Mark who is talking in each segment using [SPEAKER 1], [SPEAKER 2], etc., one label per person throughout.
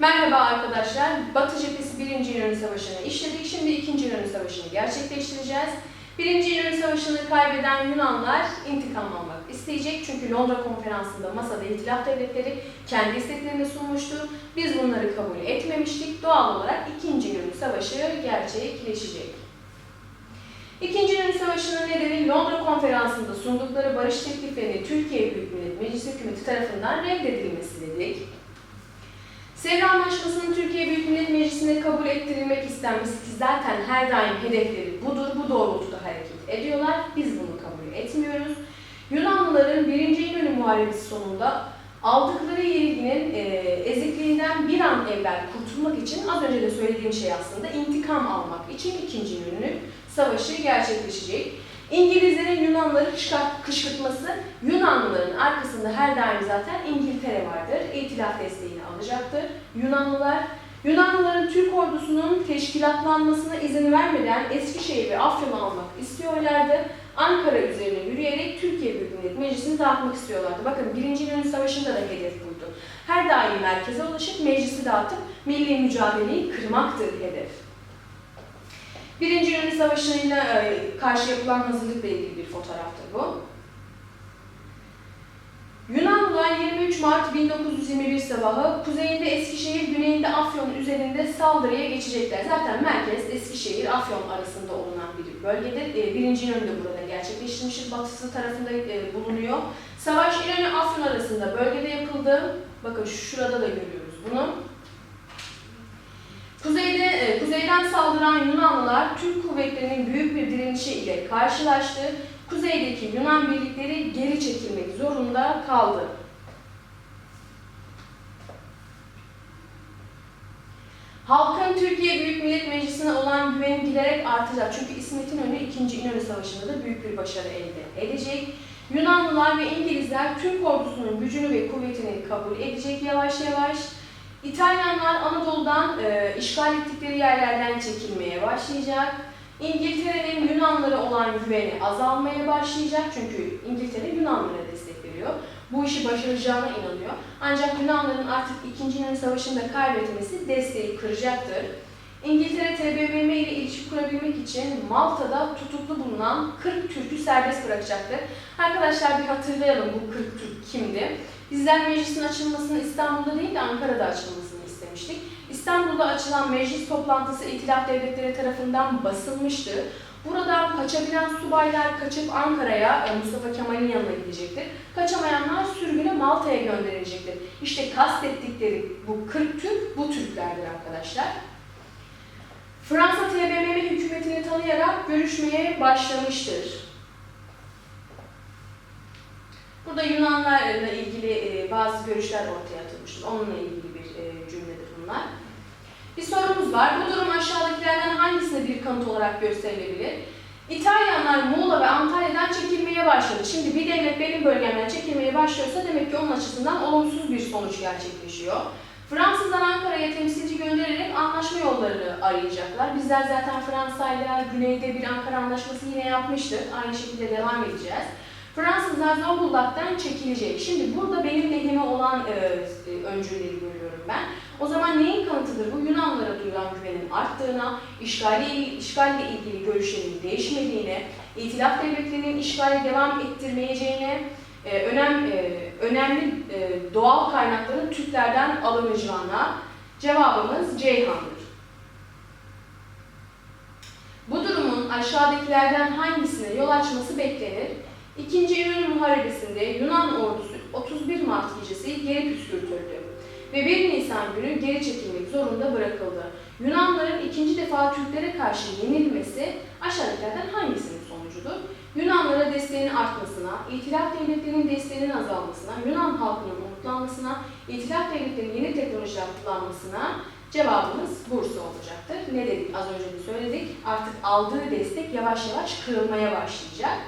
[SPEAKER 1] Merhaba arkadaşlar. Batı cephesi 1. İnönü Savaşı'nı işledik. Şimdi 2. İnönü Savaşı'nı gerçekleştireceğiz. 1. İnönü Savaşı'nı kaybeden Yunanlar intikam almak isteyecek. Çünkü Londra Konferansı'nda masada itilaf devletleri kendi isteklerini sunmuştu. Biz bunları kabul etmemiştik. Doğal olarak 2. İnönü Savaşı gerçekleşecek. İkinci İnönü Savaşı'nın nedeni Londra Konferansı'nda sundukları barış tekliflerini Türkiye Büyük Millet Meclisi Hükümeti tarafından reddedilmesi dedik. Sevr Anlaşması'nın Türkiye Büyük Millet Meclisi'ne kabul ettirilmek istenmesi ki zaten her daim hedefleri budur, bu doğrultuda hareket ediyorlar. Biz bunu kabul etmiyoruz. Yunanlıların 1. İnönü Muharebesi sonunda aldıkları yenilginin e, ezikliğinden bir an evvel kurtulmak için az önce de söylediğim şey aslında intikam almak için 2. İnönü Savaşı gerçekleşecek. İngilizlerin Yunanları kışkırt- kışkırtması, Yunanlıların arkasında her daim zaten İngiltere vardır. İtilaf desteğini alacaktır. Yunanlılar, Yunanlıların Türk ordusunun teşkilatlanmasına izin vermeden Eskişehir ve Afyon'u almak istiyorlardı. Ankara üzerine yürüyerek Türkiye Büyük Millet Meclisi'ni dağıtmak istiyorlardı. Bakın 1. İnönü Savaşı'nda da hedef buydu. Her daim merkeze ulaşıp meclisi dağıtıp milli mücadeleyi kırmaktır hedef. Birinci İnönü Savaşı'yla e, karşı yapılan hazırlıkla ilgili bir fotoğraftır bu. Yunanlılar 23 Mart 1921 sabahı kuzeyinde Eskişehir, güneyinde Afyon üzerinde saldırıya geçecekler. Zaten merkez Eskişehir, Afyon arasında olunan bir bölgedir. E, Birinci de burada gerçekleştirilmiştir. Batısı tarafında e, bulunuyor. Savaş İnönü Afyon arasında bölgede yapıldı. Bakın şurada da görüyoruz bunu. Kuzeyde, e, kuzeyden saldıran Yunanlılar Türk kuvvetlerinin büyük bir direnişi ile karşılaştı. Kuzeydeki Yunan birlikleri geri çekilmek zorunda kaldı. Halkın Türkiye Büyük Millet Meclisi'ne olan güveni giderek artacak. Çünkü İsmet İnönü 2. İnönü Savaşı'nda da büyük bir başarı elde edecek. Yunanlılar ve İngilizler Türk ordusunun gücünü ve kuvvetini kabul edecek yavaş yavaş. İtalyanlar Anadolu'dan e, işgal ettikleri yerlerden çekilmeye başlayacak. İngiltere'nin Yunanlara olan güveni azalmaya başlayacak çünkü İngiltere Yunanlara destek veriyor. Bu işi başaracağına inanıyor. Ancak Yunanların artık 2. İnönü Savaşı'nda kaybetmesi desteği kıracaktır. İngiltere TBMM ile ilişki kurabilmek için Malta'da tutuklu bulunan 40 Türk'ü serbest bırakacaktır. Arkadaşlar bir hatırlayalım bu 40 Türk kimdi? Bizler meclisin açılmasını İstanbul'da değil de Ankara'da açılmasını istemiştik. İstanbul'da açılan meclis toplantısı İtilaf Devletleri tarafından basılmıştı. Buradan kaçabilen subaylar kaçıp Ankara'ya e, Mustafa Kemal'in yanına gidecektir. Kaçamayanlar sürgüne Malta'ya gönderilecektir. İşte kastettikleri bu 40 Türk bu Türklerdir arkadaşlar. Fransa TBMM hükümetini tanıyarak görüşmeye başlamıştır. Burada Yunanlarla ilgili e, bazı görüşler ortaya atılmıştır. Onunla ilgili bir e, cümledir bunlar. Var. Bu durum aşağıdakilerden hangisine bir kanıt olarak gösterilebilir? İtalyanlar Muğla ve Antalya'dan çekilmeye başladı. Şimdi bir devlet benim bölgemden çekilmeye başlıyorsa demek ki onun açısından olumsuz bir sonuç gerçekleşiyor. Fransızlar Ankara'ya temsilci göndererek anlaşma yollarını arayacaklar. Bizler zaten Fransa'yla güneyde bir Ankara Anlaşması yine yapmıştık. Aynı şekilde devam edeceğiz. Fransızlar Zonguldak'tan çekilecek. Şimdi burada benim lehime olan e, e, öncüleri görüyorum ben. O zaman neyin kanıtıdır bu? Yunanlara duyulan güvenin arttığına, işgali, işgalle ilgili görüşlerin değişmediğine, itilaf devletlerinin işgali devam ettirmeyeceğine, e, önem, e, önemli e, doğal kaynakların Türklerden alınacağına cevabımız Ceyhan'dır. Bu durumun aşağıdakilerden hangisine yol açması beklenir? İkinci İnönü Muharebesi'nde Yunan ordusu 31 Mart gecesi geri püskürtüldü ve 1 Nisan günü geri çekilmek zorunda bırakıldı. Yunanların ikinci defa Türklere karşı yenilmesi aşağıdakilerden hangisinin sonucudur? Yunanlara desteğinin artmasına, İtilaf devletlerinin desteğinin azalmasına, Yunan halkının umutlanmasına, İtilaf devletlerinin yeni teknolojiler kullanmasına cevabımız Bursa olacaktır. Ne dedik az önce de söyledik. Artık aldığı destek yavaş yavaş kırılmaya başlayacak.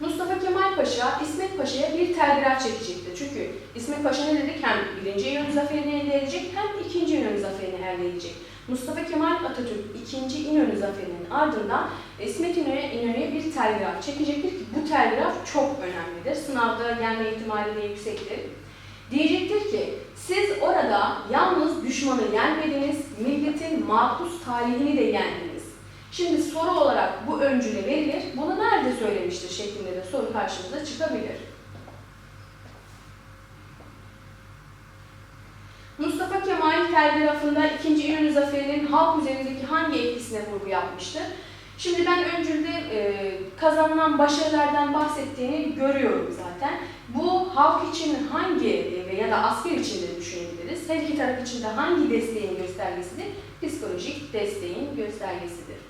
[SPEAKER 1] Mustafa Kemal Paşa, İsmet Paşa'ya bir telgraf çekecekti. Çünkü İsmet Paşa ne dedik? Hem birinci İnönü zaferini elde edecek hem ikinci İnönü zaferini elde edecek. Mustafa Kemal Atatürk ikinci İnönü zaferinin ardından İsmet İnönü'ye İnönü'ye bir telgraf çekecektir ki bu telgraf çok önemlidir. Sınavda gelme ihtimali de yüksektir. Diyecektir ki siz orada yalnız düşmanı yenmediniz, milletin makus talihini de yendiniz. Şimdi soru olarak bu öncüle verilir, bunu nerede söylemiştir şeklinde de soru karşımıza çıkabilir. Mustafa Kemal Telgrafı'nda 2. İnönü Zaferi'nin halk üzerindeki hangi etkisine vurgu yapmıştır? Şimdi ben öncülde e, kazanılan başarılardan bahsettiğini görüyorum zaten. Bu halk için hangi e, ya da asker için de düşünebiliriz. Her iki taraf için de hangi desteğin göstergesidir? Psikolojik desteğin göstergesidir.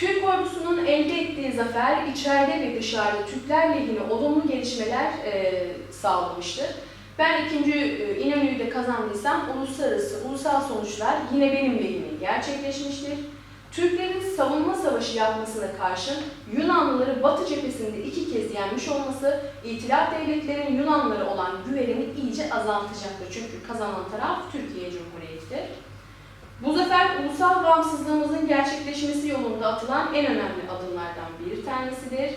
[SPEAKER 1] Türk ordusunun elde ettiği zafer içeride ve dışarıda Türkler lehine olumlu gelişmeler e, sağlamıştır. Ben ikinci e, İnönü'yü de kazandıysam uluslararası, ulusal sonuçlar yine benim lehime gerçekleşmiştir. Türklerin savunma savaşı yapmasına karşın Yunanlıları Batı cephesinde iki kez yenmiş olması, İtilaf devletlerin Yunanlılara olan güvenini iyice azaltacaktır. Çünkü kazanan taraf Türkiye Cumhuriyeti'dir. Bu zafer ulusal bağımsızlığımızın gerçekleşmesi yolunda atılan en önemli adımlardan bir tanesidir.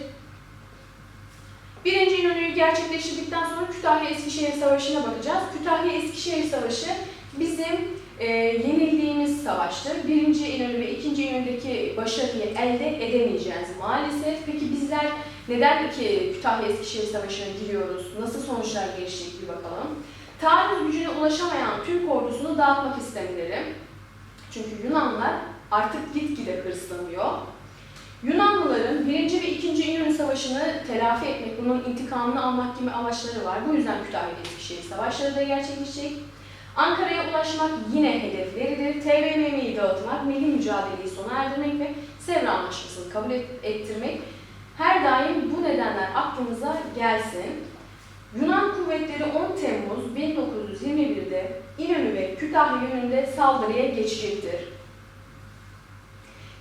[SPEAKER 1] Birinci İnönü'yü gerçekleştirdikten sonra Kütahya-Eskişehir Savaşı'na bakacağız. Kütahya-Eskişehir Savaşı bizim e, yenildiğimiz savaştır. Birinci İnönü ve ikinci İnönü'deki başarıyı elde edemeyeceğiz maalesef. Peki bizler neden ki Kütahya-Eskişehir Savaşı'na giriyoruz? Nasıl sonuçlar gelişecek bir bakalım. Taarruz gücüne ulaşamayan Türk ordusunu dağıtmak istemeleri. Çünkü Yunanlar artık gitgide hırslanıyor. Yunanlıların 1. ve 2. İnönü Savaşı'nı telafi etmek, bunun intikamını almak gibi amaçları var. Bu yüzden Kütahya Eskişehir Savaşları da gerçekleşecek. Ankara'ya ulaşmak yine hedefleridir. TBMM'yi dağıtmak, milli mücadeleyi sona erdirmek ve Sevr Anlaşması'nı kabul et- ettirmek her daim bu nedenler aklımıza gelsin. Yunan kuvvetleri 10 Temmuz 1921'de İnönü ve Kütahya yönünde saldırıya geçecektir.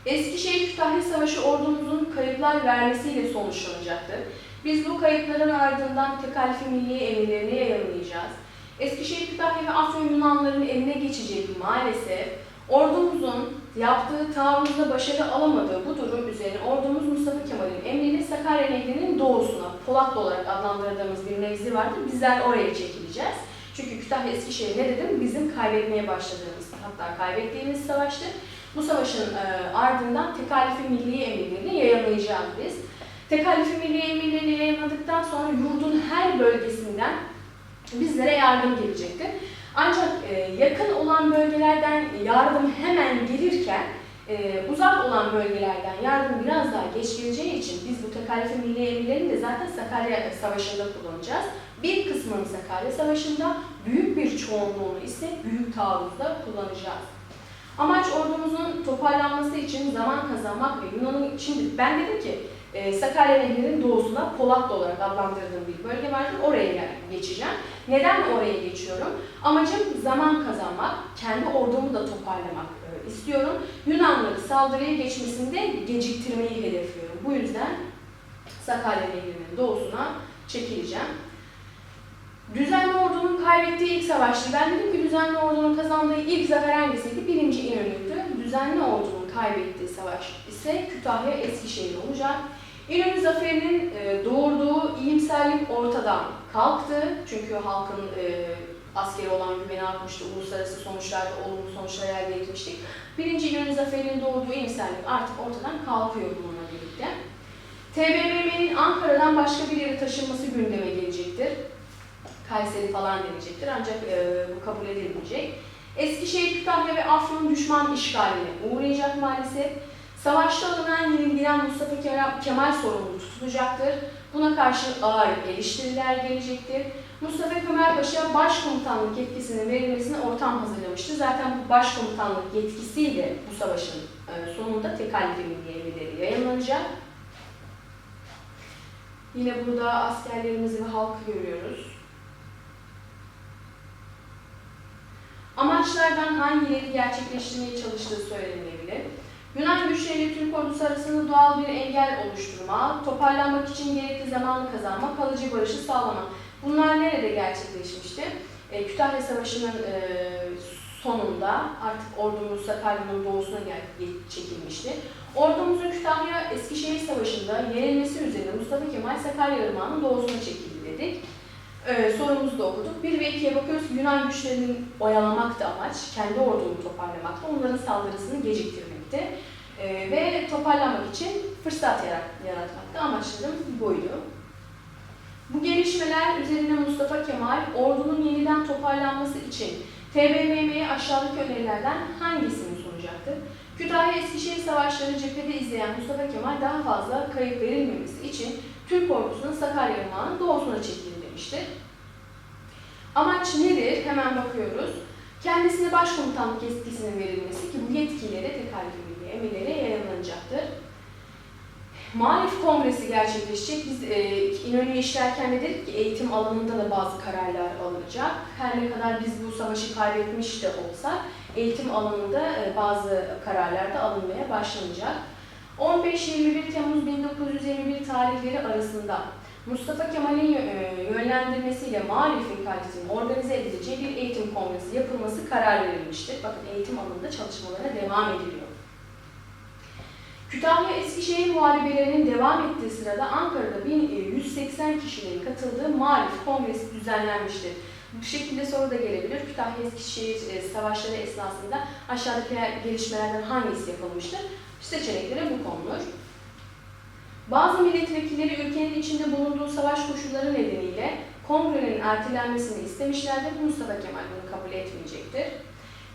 [SPEAKER 1] Eskişehir Kütahya Savaşı ordumuzun kayıplar vermesiyle sonuçlanacaktır. Biz bu kayıpların ardından tekalif milli emirlerini yayınlayacağız. Eskişehir Kütahya ve Afyon Yunanların eline geçecek maalesef. Ordumuzun yaptığı taarruzda başarı alamadığı bu durum üzerine ordumuz Mustafa Kemal'in emriyle Sakarya Nehri'nin doğusuna, Polatlı olarak adlandırdığımız bir mevzi vardır. Bizler oraya çekileceğiz. Çünkü Kütahya Eskişehir ne dedim? Bizim kaybetmeye başladığımız, hatta kaybettiğimiz savaştı. Bu savaşın e, ardından tekalifi milli emirlerini yayınlayacağız biz. Tekalifi milli emirlerini yayınladıktan sonra yurdun her bölgesinden bizlere yardım gelecektir. Ancak e, yakın olan bölgelerden yardım hemen gelirken e, uzak olan bölgelerden yardım biraz daha geç geleceği için biz bu tekalifi milli emirlerini de zaten Sakarya Savaşı'nda kullanacağız. Bir kısmını Sakarya Savaşı'nda, büyük bir çoğunluğunu ise büyük taarruzda kullanacağız. Amaç ordumuzun toparlanması için zaman kazanmak ve Yunan'ın... Şimdi ben dedim ki e, Sakarya Nehri'nin doğusuna Polatlı olarak adlandırdığım bir bölge vardır. Oraya geçeceğim. Neden oraya geçiyorum? Amacım zaman kazanmak, kendi ordumu da toparlamak e, istiyorum. Yunanları saldırıya geçmesinde geciktirmeyi hedefliyorum. Bu yüzden Sakarya Nehri'nin doğusuna çekileceğim. Düzenli ordunun kaybettiği ilk savaştı. Ben dedim ki düzenli ordunun kazandığı ilk zafer hangisiydi? Birinci İnönü'ydü. Düzenli ordunun kaybettiği savaş ise Kütahya Eskişehir olacak. İnönü zaferinin e, doğurduğu iyimserlik ortadan kalktı. Çünkü halkın e, askeri olan güveni artmıştı. Uluslararası sonuçlarda olumlu sonuçlar elde etmiştik. Birinci İnönü zaferinin doğurduğu iyimserlik artık ortadan kalkıyor bununla birlikte. TBMM'nin Ankara'dan başka bir yere taşınması gündeme gelecektir. Kayseri falan denecektir ancak e, bu kabul edilmeyecek. Eskişehir, Kütahya ve Afyon düşman işgaline uğrayacak maalesef. Savaşta alınan yenilgiden Mustafa Kemal, sorumlu tutulacaktır. Buna karşı ağır eleştiriler gelecektir. Mustafa Kemal Paşa başkomutanlık yetkisinin verilmesine ortam hazırlamıştı. Zaten bu başkomutanlık yetkisiyle bu savaşın e, sonunda tekallifi milli emirleri yayınlanacak. Yine burada askerlerimizi ve halkı görüyoruz. Amaçlardan hangileri gerçekleştirmeye çalıştığı söylenebilir. Yunan güçleriyle Türk ordusu arasında doğal bir engel oluşturma, toparlanmak için gerekli zamanı kazanma, kalıcı barışı sağlama. Bunlar nerede gerçekleşmişti? E, Kütahya Savaşı'nın e, sonunda artık ordumuz Sakarya'nın doğusuna gel- çekilmişti. Ordumuzun Kütahya Eskişehir Savaşı'nda yenilmesi üzerine Mustafa Kemal Sakarya Irmağı'nın doğusuna çekildi dedik. Ee, sorumuzu da okuduk. 1 ve 2'ye bakıyoruz. Yunan güçlerini oyalamaktı amaç. Kendi ordunu toparlamakta. Onların saldırısını geciktirmekti. Ee, ve toparlanmak için fırsat yarat- yaratmakta. Amaçlarım buydu. Bu gelişmeler üzerine Mustafa Kemal ordunun yeniden toparlanması için TBMM'ye aşağıdaki önerilerden hangisini sunacaktır? Kütahya Eskişehir Savaşları cephede izleyen Mustafa Kemal daha fazla kayıp verilmemesi için Türk ordusunun Sakarya Irmağı'nın doğusuna çekildi demiştir. Amaç nedir? Hemen bakıyoruz. Kendisine başkomutanlık yetkisinin verilmesi ki bu yetkilere tekalif edildiği emirlere yayınlanacaktır. Muhalif kongresi gerçekleşecek. Biz e, İnönü'yü işlerken de dedik ki eğitim alanında da bazı kararlar alınacak. Her ne kadar biz bu savaşı kaybetmiş de olsak eğitim alanında e, bazı kararlar da alınmaya başlanacak. 15-21 Temmuz 1921 tarihleri arasında Mustafa Kemal'in e, yönlendirmesiyle Muhalif Vekaletin organize edileceği bir eğitim kongresi yapılması karar verilmiştir. Bakın eğitim alanında çalışmalarına devam ediliyor. Kütahya Eskişehir muharebelerinin devam ettiği sırada Ankara'da 1180 kişinin katıldığı Muhalif Kongresi düzenlenmiştir. Bu şekilde soru da gelebilir. Kütahya Eskişehir e, savaşları esnasında aşağıdaki gelişmelerden hangisi yapılmıştır? Seçeneklere bu konulur. Bazı milletvekilleri ülkenin içinde bulunduğu savaş koşulları nedeniyle kongrenin ertelenmesini istemişlerdir. Mustafa Kemal bunu kabul etmeyecektir.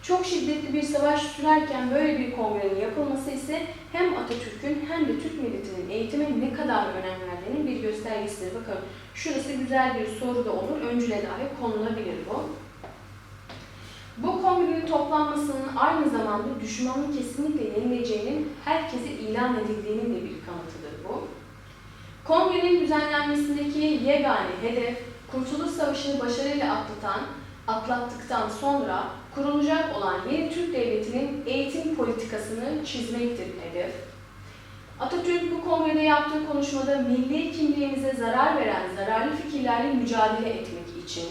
[SPEAKER 1] Çok şiddetli bir savaş sürerken böyle bir kongrenin yapılması ise hem Atatürk'ün hem de Türk milletinin eğitime ne kadar önem verdiğinin bir göstergesidir. Bakın şurası güzel bir soru da olur. Öncüle dahi konulabilir bu. Bu kongrenin toplanmasının aynı zamanda düşmanın kesinlikle yenileceğinin herkese ilan edildiğinin de bir kanıtıdır bu. Kongrenin düzenlenmesindeki yegane hedef, Kurtuluş Savaşı'nı başarıyla atlatan, atlattıktan sonra kurulacak olan yeni Türk Devleti'nin eğitim politikasını çizmektir hedef. Atatürk bu kongrede yaptığı konuşmada milli kimliğimize zarar veren zararlı fikirlerle mücadele etmek için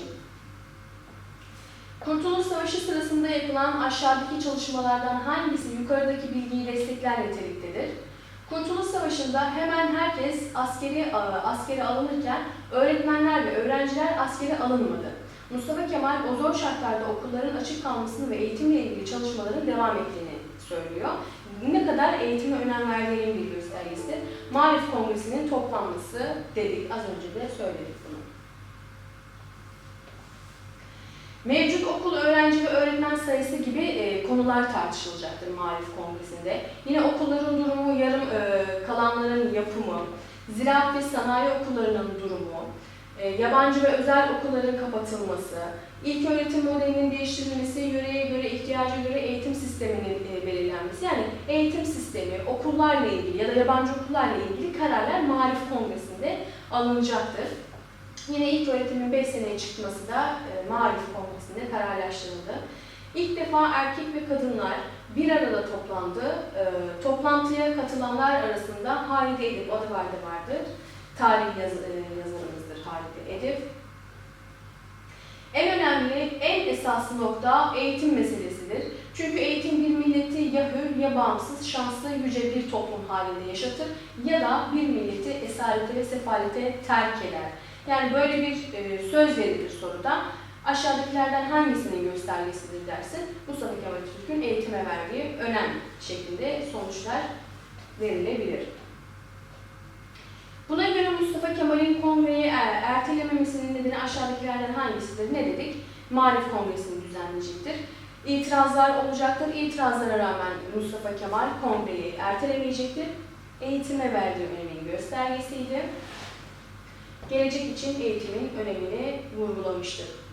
[SPEAKER 1] Kurtuluş Savaşı sırasında yapılan aşağıdaki çalışmalardan hangisi yukarıdaki bilgiyi destekler niteliktedir? Kurtuluş Savaşı'nda hemen herkes askeri askere alınırken öğretmenler ve öğrenciler askere alınmadı. Mustafa Kemal o zor şartlarda okulların açık kalmasını ve eğitimle ilgili çalışmaların devam ettiğini söylüyor. Ne kadar eğitime önem verdiğinin bir göstergesi. Marif Kongresi'nin toplanması dedik, az önce de söyledik bunu. Mevcut okul öğrenci ve öğretmen sayısı gibi e, konular tartışılacaktır Marif Kongresi'nde. Yine okulların durumu, yarım e, kalanların yapımı, ziraat ve sanayi okullarının durumu, e, yabancı ve özel okulların kapatılması, ilk öğretim modelinin değiştirilmesi, yöreye göre, ihtiyaca göre eğitim sisteminin e, belirlenmesi. Yani eğitim sistemi, okullarla ilgili ya da yabancı okullarla ilgili kararlar Marif Kongresi'nde alınacaktır. Yine ilk öğretimin 5 seneye çıkması da e, Marif Kongresi'nde kararlaştırıldı. İlk defa erkek ve kadınlar bir arada toplandı. E, toplantıya katılanlar arasında Halide Edip adı vardı vardır. Tarih yaz, e, yazarımızdır Halide Edip. En önemli, en esaslı nokta eğitim meselesidir. Çünkü eğitim bir milleti ya hür ya bağımsız, şanslı, yüce bir toplum halinde yaşatır ya da bir milleti esarete ve sefalete terk eder. Yani böyle bir e, söz verilir soruda. Aşağıdakilerden hangisinin göstergesidir dersin? Mustafa Kemal Atatürk'ün eğitime verdiği önem şeklinde sonuçlar verilebilir. Buna göre Mustafa Kemal'in kongreyi er- ertelememesinin nedeni aşağıdakilerden hangisidir? Ne dedik? Marif Kongresi'ni düzenleyecektir. İtirazlar olacaktır. İtirazlara rağmen Mustafa Kemal kongreyi ertelemeyecektir. Eğitime verdiği önemin göstergesiydi. Gelecek için eğitimin önemini vurgulamıştır.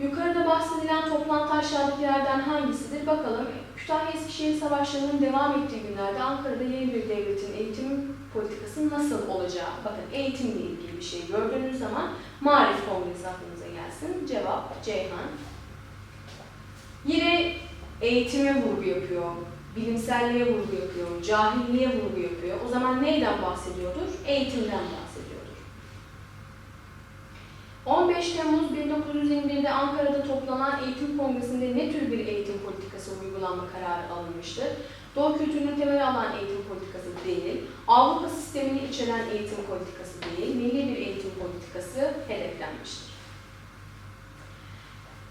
[SPEAKER 1] Yukarıda bahsedilen toplantı aşağıdakilerden hangisidir? Bakalım. Kütahya Eskişehir Savaşları'nın devam ettiği günlerde Ankara'da yeni bir devletin eğitim politikası nasıl olacağı, bakın eğitimle ilgili bir şey gördüğünüz zaman Marif Kongresi aklınıza gelsin. Cevap Ceyhan. Yine eğitime vurgu yapıyor, bilimselliğe vurgu yapıyor, cahilliğe vurgu yapıyor. O zaman neyden bahsediyordur? Eğitimden bahsediyordur. 15 Temmuz 1921'de Ankara'da toplanan eğitim kongresinde ne tür bir eğitim politikası uygulanma kararı alınmıştır? Doğu kültürünün temeli alan eğitim politikası değil, Avrupa sistemini içeren eğitim politikası değil, milli bir eğitim politikası hedeflenmiştir.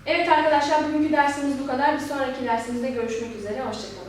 [SPEAKER 1] Evet arkadaşlar bugünkü dersimiz bu kadar. Bir sonraki dersimizde görüşmek üzere. Hoşçakalın.